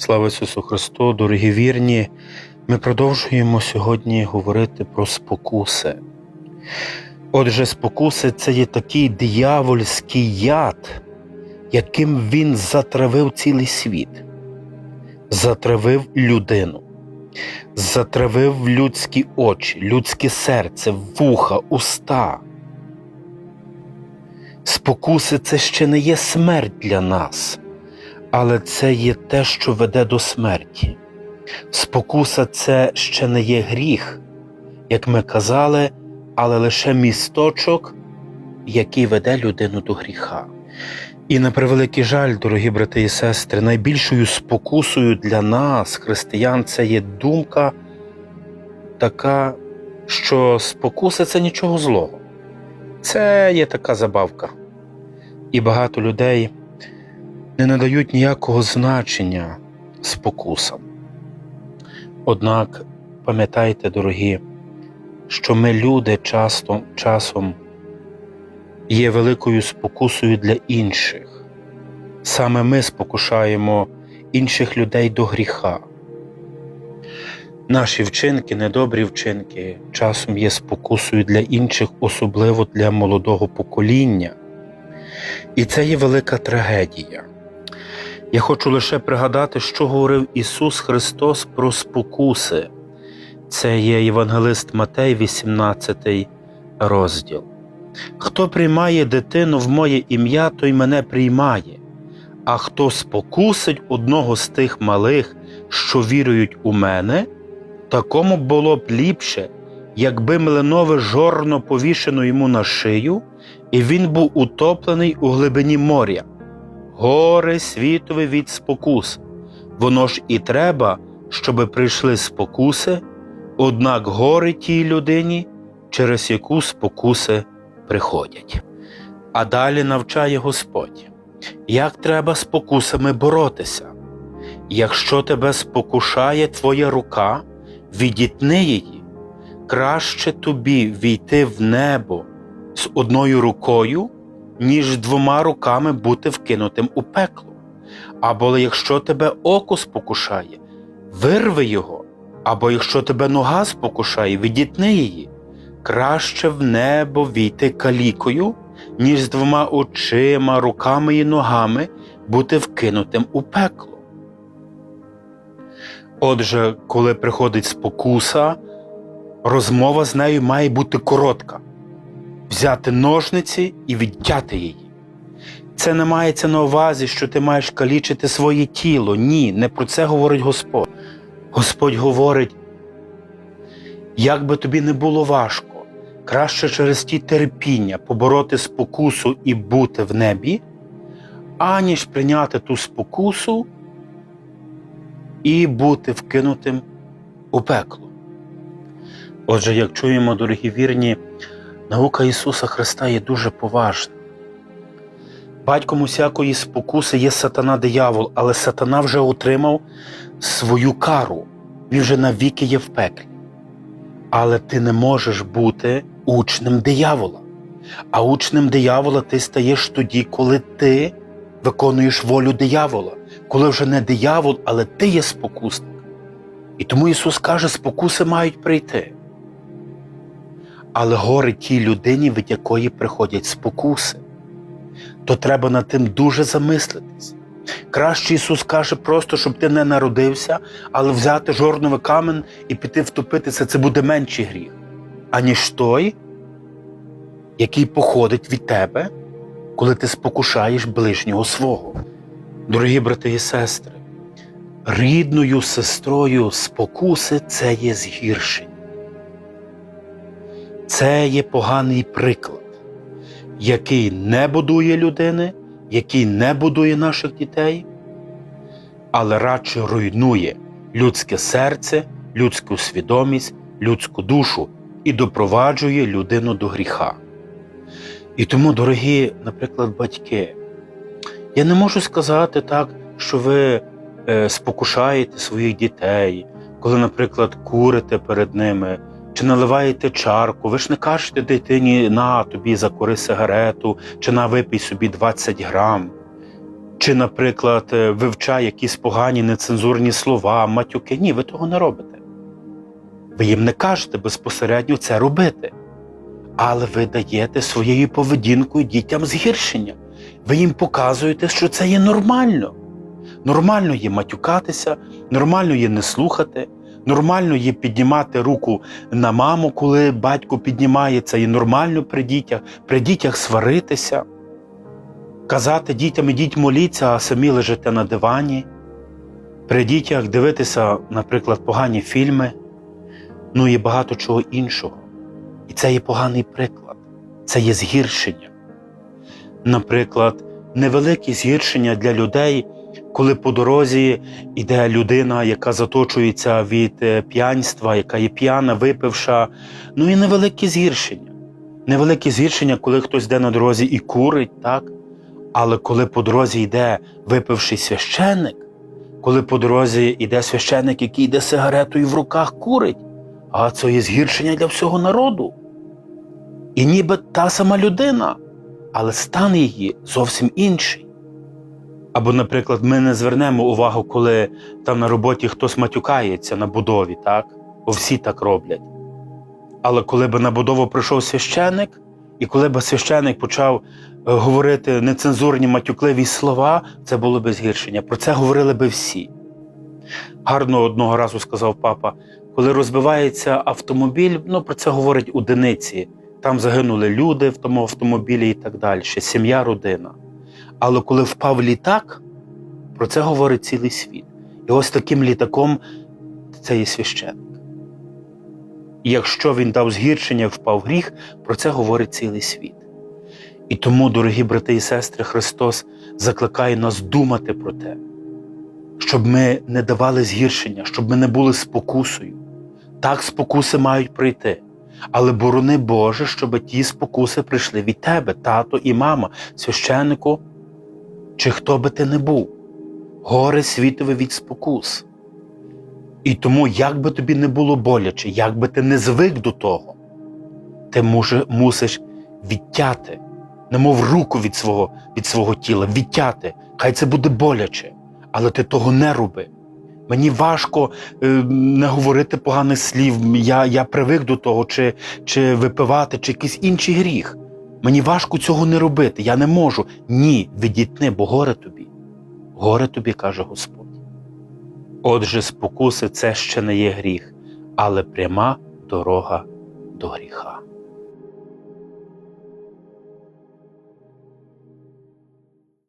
Слава Ісусу Христу, дорогі вірні! Ми продовжуємо сьогодні говорити про спокуси. Отже, спокуси це є такий диявольський яд, яким він затравив цілий світ, затравив людину, затравив людські очі, людське серце, вуха, уста. Спокуси це ще не є смерть для нас але це є те, що веде до смерті. Спокуса це ще не є гріх, як ми казали, але лише місточок, який веде людину до гріха. І на превеликий жаль, дорогі брати і сестри, найбільшою спокусою для нас, християн, це є думка така, що спокуса це нічого злого. Це є така забавка. І багато людей не надають ніякого значення спокусам. Однак пам'ятайте, дорогі, що ми, люди, часто, часом є великою спокусою для інших. Саме ми спокушаємо інших людей до гріха. Наші вчинки, недобрі вчинки, часом є спокусою для інших, особливо для молодого покоління. І це є велика трагедія. Я хочу лише пригадати, що говорив Ісус Христос про спокуси. Це є Євангелист Матей, 18 розділ. Хто приймає дитину в моє ім'я, той мене приймає, а хто спокусить одного з тих малих, що вірують у мене, такому було б ліпше, якби млинове жорно повішено йому на шию, і він був утоплений у глибині моря. Горе світове від спокус. Воно ж і треба, щоби прийшли спокуси, однак горе тій людині, через яку спокуси приходять. А далі навчає Господь, як треба спокусами боротися. Якщо тебе спокушає твоя рука, відітни її, краще тобі війти в небо з одною рукою ніж двома руками бути вкинутим у пекло. Або якщо тебе око спокушає, вирви його, або якщо тебе нога спокушає, відітни її. Краще в небо війти калікою, ніж з двома очима, руками і ногами бути вкинутим у пекло. Отже, коли приходить спокуса, розмова з нею має бути коротка взяти ножниці і відтяти її. Це не мається на увазі, що ти маєш калічити своє тіло. Ні, не про це говорить Господь. Господь говорить, як би тобі не було важко, краще через ті терпіння побороти спокусу і бути в небі, аніж прийняти ту спокусу і бути вкинутим у пекло. Отже, як чуємо, дорогі вірні, Наука Ісуса Христа є дуже поважна. Батьком усякої спокуси є сатана диявол, але сатана вже отримав свою кару, він вже навіки є в пеклі. Але ти не можеш бути учнем диявола. А учнем диявола ти стаєш тоді, коли ти виконуєш волю диявола, коли вже не диявол, але ти є спокусник. І тому Ісус каже, спокуси мають прийти але горе тій людині, від якої приходять спокуси, то треба над тим дуже замислитись. Краще Ісус каже просто, щоб ти не народився, але взяти жорновий камень і піти втопитися це буде менший гріх, аніж той, який походить від тебе, коли ти спокушаєш ближнього свого. Дорогі брати і сестри, рідною сестрою спокуси це є згіршення. Це є поганий приклад, який не будує людини, який не будує наших дітей, але радше руйнує людське серце, людську свідомість, людську душу і допроваджує людину до гріха. І тому, дорогі, наприклад, батьки, я не можу сказати так, що ви е, спокушаєте своїх дітей, коли, наприклад, курите перед ними чи наливаєте чарку, ви ж не кажете дитині на тобі закури сигарету, чи на випий собі 20 грам, чи наприклад, е, вивчає якісь погані нецензурні слова, матюки. Ні, ви того не робите. Ви їм не кажете безпосередньо це робити. Але ви даєте своєю поведінкою дітям згіршення. Ви їм показуєте, що це є нормально. Нормально є матюкатися, нормально є не слухати, нормально є піднімати руку на маму, коли батько піднімає, це є нормально при дітях, при дітях сваритися, казати дітям ідіть моліться, а самі лежите на дивані, при дітях дивитися, наприклад, погані фільми, ну і багато чого іншого. І це є поганий приклад, це є згіршення. Наприклад, невеликі згіршення для людей, коли по дорозі йде людина, яка заточується від е, п'янства, яка є п'яна, випивша. Ну і невеликі згіршення. Невеликі згіршення, коли хтось йде на дорозі і курить, так? Але коли по дорозі йде випивший священник, коли по дорозі йде священник, який йде сигаретою в руках курить, а це є згіршення для всього народу. І ніби та сама людина, але стан її зовсім інший. Або, наприклад, ми не звернемо увагу, коли там на роботі хтось матюкається на будові, так? Бо всі так роблять. Але коли б на будову прийшов священик, і коли б священик почав е, говорити нецензурні матюкливі слова, це було б згіршення. Про це говорили би всі. Гарно одного разу сказав папа, коли розбивається автомобіль, ну про це говорять одиниці. Там загинули люди в тому автомобілі і так далі, сім'я, родина. Але коли впав літак, про це говорить цілий світ. І ось таким літаком це є священник. І якщо він дав згіршення, впав гріх, про це говорить цілий світ. І тому, дорогі брати і сестри, Христос закликає нас думати про те, щоб ми не давали згіршення, щоб ми не були спокусою. Так спокуси мають прийти. Але борони Боже, щоб ті спокуси прийшли від тебе, тато і мама, священнику, чи хто би ти не був, горе світове від спокус. І тому, як би тобі не було боляче, як би ти не звик до того, ти може, мусиш відтяти, немов руку від свого, від свого тіла, відтяти. Хай це буде боляче, але ти того не роби. Мені важко е, не говорити поганих слів. Я, я привик до того, чи, чи випивати, чи якийсь інший гріх. Мені важко цього не робити. Я не можу. Ні, відітни, бо горе тобі. Горе тобі, каже Господь. Отже, спокуси це ще не є гріх, але пряма дорога до гріха.